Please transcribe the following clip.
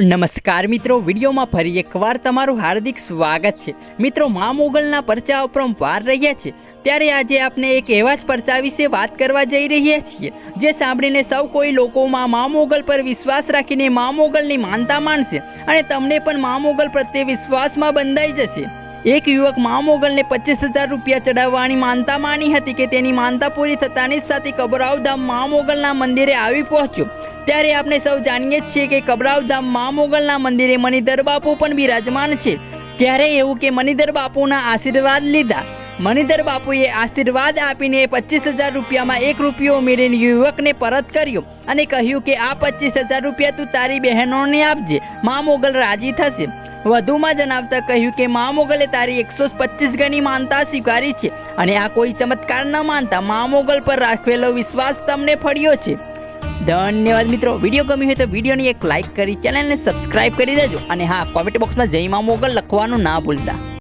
નમસ્કાર મિત્રો, વિડીયોમાં ફરી એકવાર તમારું હાર્દિક સ્વાગત છે. મિત્રો, મા મોગલના પરચા વાર રહ્યા છે. ત્યારે આજે આપણે એક એવા જ પરચા વિશે વાત કરવા જઈ રહ્યા છીએ, જે સાંભળીને સૌ કોઈ લોકોમાં મા મોગલ પર વિશ્વાસ રાખીને મા મોગલની માનતા માનશે અને તમને પણ મા મોગલ પ્રત્યે વિશ્વાસમાં બંધાઈ જશે. એક યુવક મા મોગલને પચીસ હજાર રૂપિયા ચડાવવાની માનતા માની હતી કે તેની માનતા પૂરી થતાની સાથે કબરાવધામ મા મોગલના મંદિરે આવી પહોંચ્યો. ત્યારે આપણે સૌ જાણીએ જ છીએ કે કબરાવધામ મા મોગલના મંદિરે મણિધર બાપુ પણ બિરાજમાન છે. ત્યારે એવું કે મણિધર બાપુના આશીર્વાદ લીધા. મણિધર બાપુએ આશીર્વાદ આપીને પચીસ હજાર રૂપિયામાં એક રૂપિયો ઉમેરીને યુવકને પરત કર્યો અને કહ્યું કે આ પચીસ હજાર રૂપિયા તું તારી બહેનોને આપજે, મા મોગલ રાજી થશે. વધુમાં જણાવતા કહ્યું કે મા મોગલે તારી એકસો પચીસ ગણી માનતા સ્વીકારી છે અને આ કોઈ ચમત્કાર ન માનતા મા મોગલ પર રાખેલો વિશ્વાસ તમને ફળ્યો છે. ધન્યવાદ મિત્રો. વીડિયો ગમ્યો હોય તો વિડીયોની એક લાઈક કરી ચેનલને સબસ્ક્રાઇબ કરી દેજો. અને હા કોમેન્ટ બોક્સમાં જય મા મોગલ લખવાનું ના ભૂલતા.